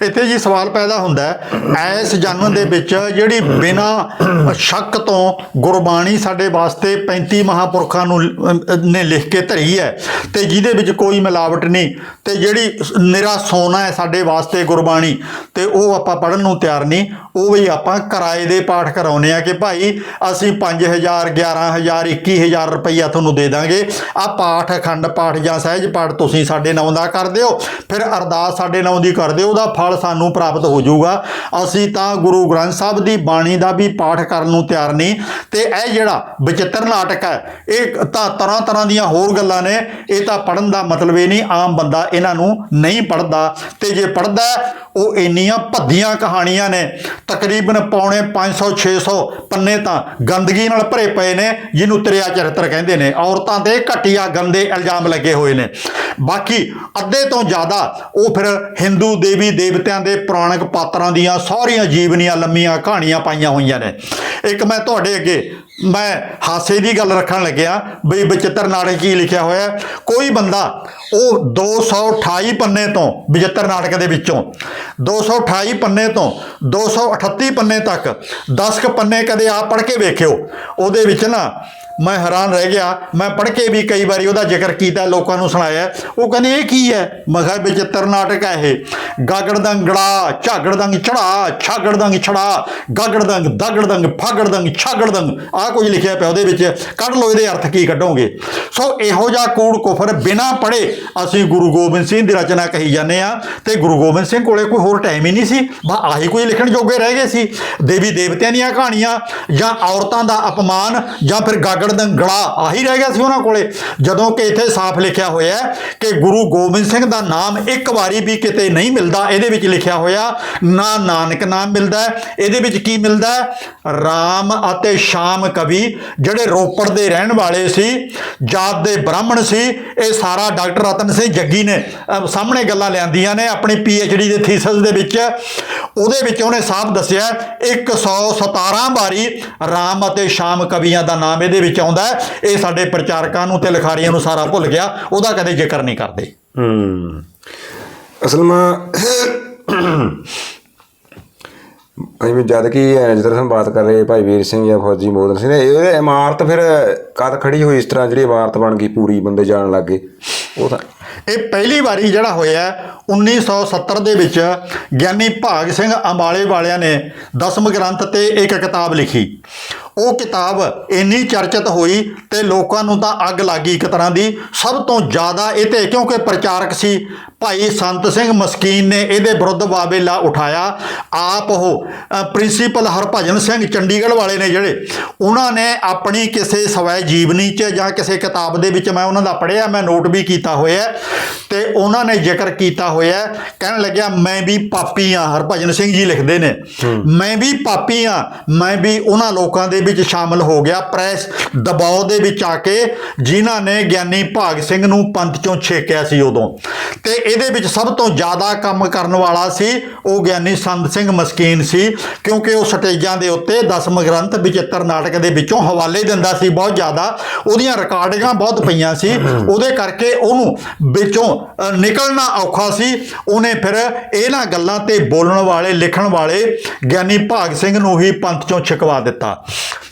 A: ਇੱਥੇ ਜੀ ਸਵਾਲ ਪੈਦਾ ਹੁੰਦਾ ਹੈ ਇਸ ਜਨਮ ਦੇ ਵਿੱਚ ਜਿਹੜੀ ਬਿਨਾ ਸ਼ੱਕ ਤੋਂ ਗੁਰਬਾਣੀ ਸਾਡੇ ਵਾਸਤੇ 35 ਮਹਾਪੁਰਖਾਂ ਨੂੰ ਨੇ ਲਿਖ ਕੇ ਧਰੀ ਹੈ ਤੇ ਜਿਹਦੇ ਵਿੱਚ ਕੋਈ ਮਿਲਾਵਟ ਨਹੀਂ ਤੇ ਜਿਹੜੀ ਨਿਰਾ ਸੋਨਾ ਹੈ ਸਾਡੇ ਵਾਸਤੇ ਗੁਰਬਾਣੀ ਤੇ ਉਹ ਆਪਾਂ ਪੜਨ ਨੂੰ ਤਿਆਰ ਨਹੀਂ ਉਹ ਵੀ ਆਪਾਂ ਕਿਰਾਏ ਦੇ ਪਾਠ ਕਰਾਉਨੇ ਆ ਕਿ ਭਾਈ ਅਸੀਂ 5000 11000 21000 ਰੁਪਈਆ ਤੁਹਾਨੂੰ ਦੇ ਦਾਂਗੇ। ਆ ਪਾਠ, ਅਖੰਡ ਪਾਠ ਜਾਂ ਸਹਿਜ ਪਾਠ ਤੁਸੀਂ ਸਾਡੇ ਨਾਂ ਦਾ ਕਰ ਦਿਓ। ਫਿਰ ਅਰਦਾਸ ਸਾਡੇ ਨਾਂ ਦੀ ਕਰ ਦਿਓ, ਉਹਦਾ ਫਲ ਸਾਨੂੰ ਪ੍ਰਾਪਤ ਹੋ ਜਾਊਗਾ। ਅਸੀਂ ਤਾਂ ਗੁਰੂ ਗ੍ਰੰਥ ਸਾਹਿਬ ਦੀ ਬਾਣੀ ਦਾ ਵੀ ਪਾਠ ਕਰਨ ਨੂੰ ਤਿਆਰ ਨਹੀਂ। ਤੇ ਇਹ ਜਿਹੜਾ ਵਿਚਿੱਤਰ ਨਾਟਕ ਹੈ, ਇਹ ਤਾਂ ਤਰ੍ਹਾਂ ਤਰ੍ਹਾਂ ਦੀਆਂ ਹੋਰ ਗੱਲਾਂ ਨੇ। ਇਹ ਤਾਂ ਪੜਨ ਦਾ ਮਤਲਬ ਇਹ ਨਹੀਂ, ਆਮ ਬੰਦਾ ਇਹਨਾਂ ਨੂੰ ਨਹੀਂ ਪੜਦਾ ਤੇ ਜੇ ਪੜਦਾ ਉਹ ਇੰਨੀਆਂ ਭੱਦੀਆਂ ਕਹਾਣੀਆਂ ਨੇ। ਤਕਰੀਬਨ ਪੌਣੇ 500 600 ਪੰਨੇ ਤਾਂ ਗੰਦਗੀ ਨਾਲ ਭਰੇ ਪਏ ਨੇ, ਜਿਹਨੂੰ ਤ੍ਰਿਆ ਚਰਿੱਤਰ ਕਹਿੰਦੇ ਨੇ। ਔਰਤਾਂ ਤੇ ਘਟੀਆ ਗੰਦੇ ਇਲਜ਼ਾਮ ਲੱਗੇ ਹੋਏ ਨੇ। ਬਾਕੀ ਅੱਧੇ ਤੋਂ ਜ਼ਿਆਦਾ ਉਹ ਫਿਰ ਹਿੰਦੂ ਦੇਵੀ ਦੇਵਤਿਆਂ ਦੇ ਪੁਰਾਣਿਕ ਪਾਤਰਾਂ ਦੀਆਂ ਸਾਰੀਆਂ ਜੀਵਨੀਆਂ ਲੰਮੀਆਂ ਕਹਾਣੀਆਂ ਪਾਈਆਂ ਹੋਈਆਂ ਨੇ। ਇੱਕ ਮੈਂ ਤੁਹਾਡੇ ਅੱਗੇ ਮੈਂ ਹਾਸੇ ਦੀ ਗੱਲ ਰੱਖਣ ਲੱਗਿਆ ਬਈ ਬਚਿੱਤਰ ਨਾਟਕ ਕੀ ਲਿਖਿਆ ਹੋਇਆ ਕੋਈ ਬੰਦਾ ਉਹ 228 ਪੰਨੇ ਤੋਂ ਬਚਿੱਤਰ ਨਾਟਕ ਦੇ ਵਿੱਚੋਂ 228 ਪੰਨੇ ਤੋਂ 238 ਪੰਨੇ ਤੱਕ 10 ਕ ਪੰਨੇ ਕਦੇ ਆਪ ਪੜ੍ਹ ਕੇ ਵੇਖਿਓ, ਉਹਦੇ ਵਿੱਚ ਨਾ ਮੈਂ ਹੈਰਾਨ ਰਹਿ ਗਿਆ। ਮੈਂ ਪੜ੍ਹ ਕੇ ਵੀ ਕਈ ਵਾਰੀ ਉਹਦਾ ਜ਼ਿਕਰ ਕੀਤਾ, ਲੋਕਾਂ ਨੂੰ ਸੁਣਾਇਆ। ਉਹ ਕਹਿੰਦੇ, ਇਹ ਕੀ ਹੈ? ਮੈਂ ਕਿਹਾ ਬਚਿੱਤਰ ਨਾਟਕ ਹੈ ਇਹ। ਗਾਗੜਦੰਗ ਗੜਾ ਝਾਗੜਦੰਗ ਚੜਾ ਛਾਗੜਦੰਗ ਛੜਾ ਗਾਗੜਦੰਗ ਦਾਗੜਦੰਗ ਫਾਗੜਦੰਗ ਛਾਗੜਦੰਗ ਆਹ ਕੁਝ ਲਿਖਿਆ ਪਿਆ ਉਹਦੇ ਵਿੱਚ। ਕੱਢ ਲਓ, ਇਹਦੇ ਅਰਥ ਕੀ ਕੱਢੋਗੇ? ਸੋ ਇਹੋ ਜਿਹਾ ਕੂੜ ਕੁਫਰ ਬਿਨਾ ਪੜੇ ਅਸੀਂ ਗੁਰੂ ਗੋਬਿੰਦ ਸਿੰਘ ਦੀ ਰਚਨਾ ਕਹੀ ਜਾਂਦੇ ਆ ਤੇ ਗੁਰੂ ਗੋਬਿੰਦ ਸਿੰਘ ਕੋਲੇ ਕੋਈ ਹੋਰ ਟਾਈਮ ਹੀ ਨਹੀਂ ਸੀ। ਬਾ ਆਹੀ ਕੋਈ ਲਿਖਣ ਜੋਗੇ ਰਹਿ ਗਏ ਸੀ। ਦੇਵੀ ਦੇਵਤਿਆਂ ਦੀਆਂ ਕਹਾਣੀਆਂ ਜਾਂ ਔਰਤਾਂ ਦਾ ਅਪਮਾਨ ਜਾਂ ਫਿਰ ਗਾਗੜ ਰਗੜਨ ਗੜਾ ਆਹੀ ਰਹਿ ਗਿਆ ਸੀ ਉਹਨਾਂ ਕੋਲੇ। ਜਦੋਂ ਕਿ ਇੱਥੇ ਸਾਫ਼ ਲਿਖਿਆ ਹੋਇਆ ਕਿ ਗੁਰੂ ਗੋਬਿੰਦ ਸਿੰਘ ਦਾ ਨਾਮ ਇੱਕ ਵਾਰੀ ਵੀ ਕਿਤੇ ਨਹੀਂ ਮਿਲਦਾ, ਇਹਦੇ ਵਿੱਚ ਲਿਖਿਆ ਹੋਇਆ, ਨਾ ਨਾਨਕ ਨਾਮ ਮਿਲਦਾ ਇਹਦੇ ਵਿੱਚ ਕੀ ਮਿਲਦਾ ਰਾਮ ਅਤੇ ਸ਼ਾਮ ਕਵੀ ਜਿਹੜੇ ਰੋਪੜ ਦੇ ਰਹਿਣ ਵਾਲੇ ਸੀ, ਜਾਤ ਦੇ ਬ੍ਰਾਹਮਣ ਸੀ, ਇਹ ਸਾਰਾ ਡਾਕਟਰ ਰਤਨ ਸਿੰਘ ਜੱਗੀ ਨੇ ਸਾਹਮਣੇ ਗੱਲਾਂ ਲਿਆਂਦੀਆਂ ਨੇ ਆਪਣੀ ਪੀ ਐਚ ਡੀ ਦੇ ਥੀਸਿਸ ਦੇ ਵਿੱਚ। ਉਹਦੇ ਵਿੱਚ ਉਹਨੇ ਸਾਫ਼ ਦੱਸਿਆ 117 ਵਾਰੀ ਰਾਮ ਅਤੇ ਸ਼ਾਮ ਕਵੀਆਂ ਦਾ ਨਾਮ ਇਹਦੇ ਵਿੱਚ ਆਉਂਦਾ ਹੈ। ਇਹ ਸਾਡੇ ਪ੍ਰਚਾਰਕਾਂ ਨੂੰ ਤੇ ਲਿਖਾਰੀਆਂ ਨੂੰ ਸਾਰਾ ਭੁੱਲ ਗਿਆ ਉਹਦਾ ਕਦੇ ਜ਼ਿਕਰ ਨਹੀਂ ਕਰਦੇ।
B: ਹੂੰ। ਅਸਲ ਮੈਂ ਅਈ ਜਦ ਕਿ ਜਿੱਦਾਂ ਅਸੀਂ ਬਾਤ ਕਰ ਰਹੇ ਭਾਈ ਵੀਰ ਸਿੰਘ ਜਾਂ ਫੌਜੀ ਮੋਦਨ ਸਿੰਘ ਇਹ ਇਮਾਰਤ ਫਿਰ ਕਦ ਖੜੀ ਹੋਈ ਇਸ ਤਰ੍ਹਾਂ ਜਿਹੜੀ ਇਮਾਰਤ ਬਣ ਗਈ ਪੂਰੀ ਬੰਦੇ ਜਾਣ ਲੱਗੇ ਉਹ ਤਾਂ
A: ਇਹ ਪਹਿਲੀ ਵਾਰੀ ਜਿਹੜਾ ਹੋਇਆ ਹੈ, 1970 ਦੇ ਵਿੱਚ ਗਿਆਨੀ ਭਾਗ ਸਿੰਘ ਅੰਬਾਲੇ ਵਾਲਿਆਂ ਨੇ ਦਸਮ ਗ੍ਰੰਥ ਤੇ ਇੱਕ ਕਿਤਾਬ ਲਿਖੀ। ਉਹ ਕਿਤਾਬ ਇੰਨੀ ਚਰਚਿਤ ਹੋਈ ਤੇ ਲੋਕਾਂ ਨੂੰ ਤਾਂ ਅੱਗ ਲੱਗੀ ਇੱਕ ਤਰ੍ਹਾਂ ਦੀ। ਸਭ ਤੋਂ ਜ਼ਿਆਦਾ ਇਹ ਤੇ ਕਿਉਂਕਿ ਪ੍ਰਚਾਰਕ ਸੀ ਭਾਈ ਸੰਤ ਸਿੰਘ ਮਸਕੀਨ ਨੇ ਇਹਦੇ ਵਿਰੁੱਧ ਵਾਵੇਲਾ ਉਠਾਇਆ। ਆਪ ਉਹ ਪ੍ਰਿੰਸੀਪਲ ਹਰਭਜਨ ਸਿੰਘ ਚੰਡੀਗੜ੍ਹ ਵਾਲੇ ਨੇ ਜਿਹੜੇ ਉਹਨਾਂ ਨੇ ਆਪਣੀ ਕਿਸੇ ਸਵੈ ਜੀਵਨੀ 'ਚ ਜਾਂ ਕਿਸੇ ਕਿਤਾਬ ਦੇ ਵਿੱਚ ਮੈਂ ਉਹਨਾਂ ਦਾ ਪੜ੍ਹਿਆ ਮੈਂ ਨੋਟ ਵੀ ਕੀਤਾ ਹੋਇਆ ਤੇ ਉਹਨਾਂ ਨੇ ਜ਼ਿਕਰ ਕੀਤਾ ਹੋਇਆ ਕਹਿਣ ਲੱਗਿਆ ਮੈਂ ਵੀ ਪਾਪੀ ਆ ਹਰਭਜਨ ਸਿੰਘ ਜੀ ਲਿਖਦੇ ਨੇ। ਮੈਂ ਵੀ ਪਾਪੀ ਆ ਮੈਂ ਵੀ ਉਹਨਾਂ ਲੋਕਾਂ ਦੇ ਵਿੱਚ ਸ਼ਾਮਲ ਹੋ ਗਿਆ। ਪ੍ਰੈਸ ਦਬਾਅ ਦੇ ਵਿੱਚ ਆ ਕੇ ਜਿਨ੍ਹਾਂ ਨੇ ਗਿਆਨੀ ਭਾਗ ਸਿੰਘ ਨੂੰ ਪੰਥ ਚੋਂ ਛੇਕਿਆ ਸੀ ਉਦੋਂ। ਤੇ ਇਹਦੇ ਵਿੱਚ ਸਭ ਤੋਂ ਜ਼ਿਆਦਾ ਕੰਮ ਕਰਨ ਵਾਲਾ ਸੀ ਉਹ ਗਿਆਨੀ ਸੰਤ ਸਿੰਘ ਮਸਕੀਨ ਸੀ, ਕਿਉਂਕਿ ਉਹ ਸਟੇਜਾਂ ਦੇ ਉੱਤੇ ਦਸਮ ਗ੍ਰੰਥ ਵਿਚਿੱਤਰ ਨਾਟਕ ਦੇ ਵਿੱਚੋਂ ਹਵਾਲੇ ਦਿੰਦਾ ਸੀ ਬਹੁਤ ਜ਼ਿਆਦਾ। ਉਹਦੀਆਂ ਰਿਕਾਰਡਿੰਗਾਂ ਬਹੁਤ ਪਈਆਂ ਸੀ। ਉਹਦੇ ਕਰਕੇ ਉਹਨੂੰ ਵਿੱਚੋਂ ਨਿਕਲਣਾ ਔਖਾ ਸੀ। ਉਹਨੇ ਫਿਰ ਇਹਨਾਂ ਗੱਲਾਂ ਤੇ ਬੋਲਣ ਵਾਲੇ, ਲਿਖਣ ਵਾਲੇ ਗਿਆਨੀ ਭਾਗ ਸਿੰਘ ਨੂੰ ਹੀ ਪੰਥ ਚੋਂ ਛਕਵਾ ਦਿੱਤਾ।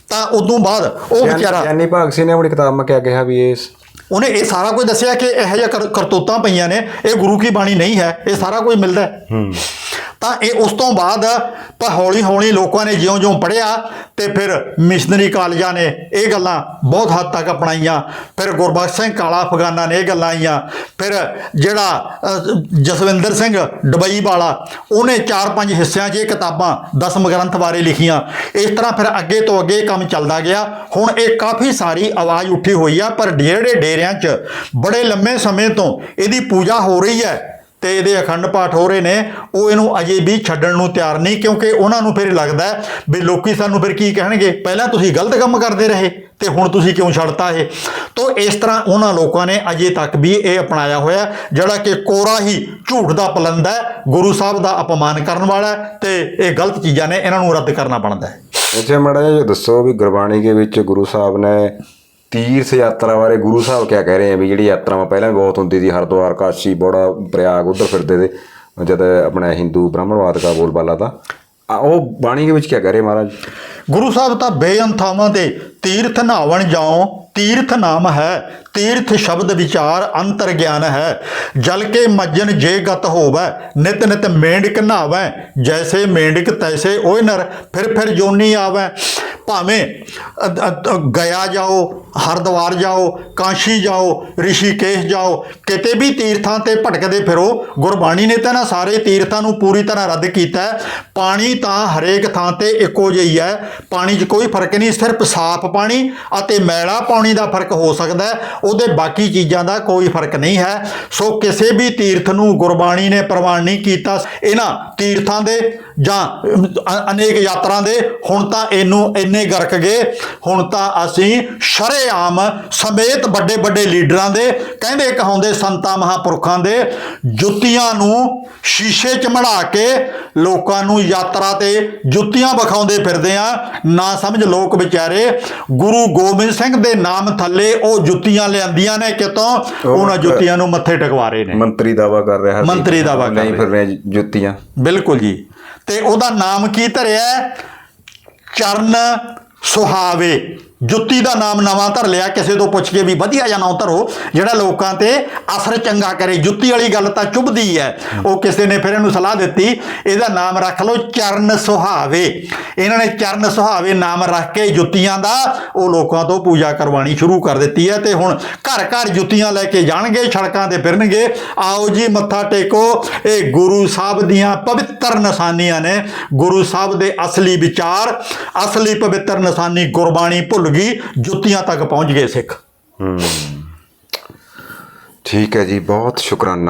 A: ਤਾਂ ਉਦੋਂ ਬਾਅਦ ਉਹ ਵਿਚਾਰਾ
B: ਯਾਨੀ ਭਾਗ ਸਿੰਘ ਨੇ ਆਪਣੀ ਕਿਤਾਬ ਮੈਂ ਕਿਹਾ ਕਿਹਾ ਵੀ ਇਹ
A: ਉਹਨੇ ਇਹ ਸਾਰਾ ਕੁਝ ਦੱਸਿਆ ਕਿ ਇਹੋ ਜਿਹਾ ਕਰ- ਕਰਤੂਤਾਂ ਪਈਆਂ ਨੇ ਇਹ ਗੁਰੂ ਕੀ ਬਾਣੀ ਨਹੀਂ ਹੈ ਇਹ ਸਾਰਾ ਕੁਝ ਮਿਲਦਾ ਹੈ। ਤਾਂ ਇਹ ਉਸ ਤੋਂ ਬਾਅਦ ਤਾਂ ਹੌਲੀ ਹੌਲੀ ਲੋਕਾਂ ਨੇ ਜਿਉਂ-ਜਿਉਂ ਪੜ੍ਹਿਆ ਤੇ ਫਿਰ ਮਿਸ਼ਨਰੀ ਕਾਲਜਾਂ ਨੇ ਇਹ ਗੱਲਾਂ ਬਹੁਤ ਹੱਦ ਤੱਕ ਅਪਣਾਈਆਂ। ਫਿਰ ਗੁਰਬਖਸ਼ ਸਿੰਘ ਕਾਲਾ ਅਫਗਾਨਾ ਨੇ ਇਹ ਗੱਲਾਂ ਆਈਆਂ। ਫਿਰ ਜਿਹੜਾ ਜਸਵਿੰਦਰ ਸਿੰਘ ਡਬਈ ਵਾਲਾ, ਉਹਨੇ ਚਾਰ ਪੰਜ ਹਿੱਸਿਆਂ 'ਚ ਇਹ ਕਿਤਾਬਾਂ ਦਸਮ ਗ੍ਰੰਥ ਬਾਰੇ ਲਿਖੀਆਂ। ਇਸ ਤਰ੍ਹਾਂ ਫਿਰ ਅੱਗੇ ਤੋਂ ਅੱਗੇ ਇਹ ਕੰਮ ਚੱਲਦਾ ਗਿਆ। ਹੁਣ ਇਹ ਕਾਫੀ ਸਾਰੀ ਆਵਾਜ਼ ਉੱਠੀ ਹੋਈ ਆ, ਪਰ ਜਿਹੜੇ ਡੇਰਿਆਂ 'ਚ ਬੜੇ ਲੰਮੇ ਸਮੇਂ ਤੋਂ ਇਹਦੀ ਪੂਜਾ ਹੋ ਰਹੀ ਹੈ। ਤੇ ਇਹਦੇ ਅਖੰਡ ਪਾਠ ਹੋ ਰਹੇ ਨੇ, ਉਹ ਇਹਨੂੰ ਅਜੇ ਵੀ ਛੱਡਣ ਨੂੰ ਤਿਆਰ ਨਹੀਂ, ਕਿਉਂਕਿ ਉਹਨਾਂ ਨੂੰ ਫਿਰ ਲੱਗਦਾ ਵੀ ਲੋਕੀ ਸਾਨੂੰ ਫਿਰ ਕੀ ਕਹਿਣਗੇ? ਪਹਿਲਾਂ ਤੁਸੀਂ ਗਲਤ ਕੰਮ ਕਰਦੇ ਰਹੇ ਤੇ ਹੁਣ ਤੁਸੀਂ ਕਿਉਂ ਛੱਡਤਾ ਇਹ? ਤੋਂ ਇਸ ਤਰ੍ਹਾਂ ਉਹਨਾਂ ਲੋਕਾਂ ਨੇ ਅਜੇ ਤੱਕ ਵੀ ਇਹ ਅਪਣਾਇਆ ਹੋਇਆ ਜਿਹੜਾ ਕਿ ਕੋਰਾ ਹੀ ਝੂਠ ਦਾ ਪਲੰਦਾ ਹੈ, ਗੁਰੂ ਸਾਹਿਬ ਦਾ ਅਪਮਾਨ ਕਰਨ ਵਾਲਾ ਹੈ ਤੇ ਇਹ ਗਲਤ ਚੀਜ਼ਾਂ ਨੇ ਇਹਨਾਂ ਨੂੰ ਰੱਦ ਕਰਨਾ ਬਣਦਾ ਹੈ।
B: ਅੱਛਾ ਮਾੜਾ ਜੀ ਦੱਸੋ ਵੀ ਗੁਰਬਾਣੀ ਦੇ ਵਿੱਚ ਗੁਰੂ ਸਾਹਿਬ ਨੇ ਤੀਰਥ ਯਾਤਰਾ ਬਾਰੇ ਗੁਰੂ ਸਾਹਿਬ ਕਿਆ ਕਹਿ ਰਹੇ ਆ ਵੀ ਜਿਹੜੀ ਯਾਤਰਾਵਾਂ ਪਹਿਲਾਂ ਵੀ ਬਹੁਤ ਹੁੰਦੀ ਸੀ, ਹਰਿਦੁਆਰ, ਕਾਸ਼ੀ, ਬੜਾ, ਪ੍ਰਯਾਗ, ਉਧਰ ਫਿਰਦੇ ਤੇ ਜਦ ਆਪਣਾ ਹਿੰਦੂ ਬ੍ਰਾਹਮਣਵਾਦ ਦਾ ਬੋਲਬਾਲਾ ਤਾਂ ਆ, ਉਹ ਬਾਣੀ ਦੇ ਵਿੱਚ ਕਿਆ ਕਹਿ ਰਹੇ ਮਹਾਰਾਜ?
A: ਗੁਰੂ ਸਾਹਿਬ ਤਾਂ ਬੇਅੰਥਾਵਾਂ 'ਤੇ ਤੀਰਥ ਨਹਾਵਣ ਜਾਓ ਤੀਰਥ ਨਾਮ ਹੈ, ਤੀਰਥ ਸ਼ਬਦ ਵਿਚਾਰ ਅੰਤਰ ਗਿਆਨ ਹੈ। ਜਲ ਕੇ ਮੱਜਨ ਜੇ ਗਤ ਹੋਵੈ, ਨਿਤ ਨਿਤ ਮੇਂਢਕ ਨਹਾਵੈ ਜੈਸੇ ਮੇਂਢਕ ਤੈਸੇ ਓਏ ਨਰ, ਫਿਰ ਫਿਰ ਜੋਨੀ ਆਵੈ। ਭਾਵੇਂ ਗਿਆ ਜਾਓ, ਹਰਦੁਆਰ ਜਾਓ, ਕਾਂਸ਼ੀ ਜਾਓ, ਰਿਸ਼ੀਕੇਸ਼ ਜਾਓ, ਕਿਤੇ ਵੀ ਤੀਰਥਾਂ ਤੇ ਭਟਕਦੇ ਫਿਰੋ, ਗੁਰਬਾਣੀ ਨੇ ਤਾਂ ਨਾ ਸਾਰੇ ਤੀਰਥਾਂ ਨੂੰ ਪੂਰੀ ਤਰ੍ਹਾਂ ਰੱਦ ਕੀਤਾ ਪਾਣੀ ਤਾਂ ਹਰੇਕ ਥਾਂ ਤੇ ਇੱਕੋ ਜਿਹੀ ਹੈ, ਪਾਣੀ 'ਚ ਕੋਈ ਫ਼ਰਕ ਨਹੀਂ, ਸਿਰਫ ਸਾਫ਼ ਪਾਣੀ ਅਤੇ ਮੈਲਾ ਪਾਣੀ ਦਾ ਫ਼ਰਕ ਹੋ ਸਕਦਾ ਹੈ। ਉਹਦੇ ਬਾਕੀ ਚੀਜ਼ਾਂ ਦਾ ਕੋਈ ਫ਼ਰਕ ਨਹੀਂ ਹੈ। ਸੋ ਕਿਸੇ ਵੀ ਤੀਰਥ ਨੂੰ ਗੁਰਬਾਣੀ ਨੇ ਪ੍ਰਵਾਨ ਨਹੀਂ ਕੀਤਾ ਇਹਨਾਂ ਤੀਰਥਾਂ ਦੇ ਜਾਂ ਅਨੇਕ ਯਾਤਰਾ ਦੇ, ਹੁਣ ਤਾਂ ਇਹਨੂੰ ਇੰਨੇ ਗਰਕ ਗਏ। ਹੁਣ ਤਾਂ ਅਸੀਂ ਸ਼ਰੇਆਮ ਸਮੇਤ ਵੱਡੇ ਵੱਡੇ ਲੀਡਰਾਂ ਦੇ, ਕਹਿੰਦੇ ਕਹਾਉਂਦੇ ਸੰਤਾਂ ਮਹਾਪੁਰਖਾਂ ਦੇ, ਜੁੱਤੀਆਂ ਨੂੰ ਸ਼ੀਸ਼ੇ 'ਚ ਮੜਾ ਕੇ ਲੋਕਾਂ ਨੂੰ ਯਾਤਰਾ ਤੇ ਜੁੱਤੀਆਂ ਵਿਖਾਉਂਦੇ ਫਿਰਦੇ ਆ ਨਾ ਸਮਝ ਲੋਕ ਵਿਚਾਰੇ ਗੁਰੂ ਗੋਬਿੰਦ ਸਿੰਘ ਦੇ ਨਾਮ ਥੱਲੇ ਉਹ ਜੁੱਤੀਆਂ ਲਿਆਂਦੀਆਂ ਨੇ ਕਿਤੋਂ ਉਹਨਾਂ ਜੁੱਤੀਆਂ ਨੂੰ ਮੱਥੇ ਟਕਵਾ ਰਹੇ ਨੇ
B: ਮੰਤਰੀ ਦਾਵਾ ਕਰ ਰਿਹਾ ਸੀ।
A: ਮੰਤਰੀ ਦਾਅਵਾ ਕਰ
B: ਨਹੀਂ। ਫਿਰ ਰਹੇ ਜੁੱਤੀਆਂ
A: ਬਿਲਕੁਲ ਜੀ ਤੇ ਉਹਦਾ ਨਾਮ ਕੀ ਧਰਿਆ? ਚਰਨ ਸੁਹਾਵੇ ਜੁੱਤੀ ਦਾ ਨਾਮ ਨਵਾਂ ਧਰ ਲਿਆ, ਕਿਸੇ ਤੋਂ ਪੁੱਛ ਕੇ ਵੀ ਵਧੀਆ ਜਾਂ ਨਾਮ ਧਰੋ, ਜਿਹੜਾ ਲੋਕਾਂ ਤੇ ਅਸਰ ਚੰਗਾ ਕਰੇ। ਜੁੱਤੀ ਵਾਲੀ ਗੱਲ ਤਾਂ ਚੁੱਭਦੀ ਹੈ। ਉਹ ਕਿਸੇ ਨੇ ਫਿਰ ਇਹਨੂੰ ਸਲਾਹ ਦਿੱਤੀ, ਇਹਦਾ ਨਾਮ ਰੱਖ ਲਓ ਚਰਨ ਸੁਹਾਵੇ। ਇਹਨਾਂ ਨੇ ਚਰਨ ਸੁਹਾਵੇ ਨਾਮ ਰੱਖ ਕੇ ਜੁੱਤੀਆਂ ਦਾ ਉਹ ਲੋਕਾਂ ਤੋਂ ਪੂਜਾ ਕਰਵਾਣੀ ਸ਼ੁਰੂ ਕਰ ਦਿੱਤੀ ਹੈ ਤੇ ਹੁਣ ਘਰ ਘਰ ਜੁੱਤੀਆਂ ਲੈ ਕੇ ਜਾਣਗੇ, ਸੜਕਾਂ ਤੇ ਫਿਰਨਗੇ। ਆਓ ਜੀ, ਮੱਥਾ ਟੇਕੋ। ਇਹ ਗੁਰੂ ਸਾਹਿਬ ਦੀਆਂ ਪਵਿੱਤਰ ਨਿਸ਼ਾਨੀਆਂ ਨੇ। ਗੁਰੂ ਸਾਹਿਬ ਦੇ ਅਸਲੀ ਵਿਚਾਰ, ਅਸਲੀ ਪਵਿੱਤਰ ਨਿਸ਼ਾਨੀ ਗੁਰਬਾਣੀ ਭੁੱਲ ਗਈ ਜੁੱਤੀਆਂ ਤੱਕ ਪਹੁੰਚ ਗਏ ਸਿੱਖ।
B: ਠੀਕ ਹੈ ਜੀ ਬਹੁਤ ਸ਼ੁਕਰਾਨਾ।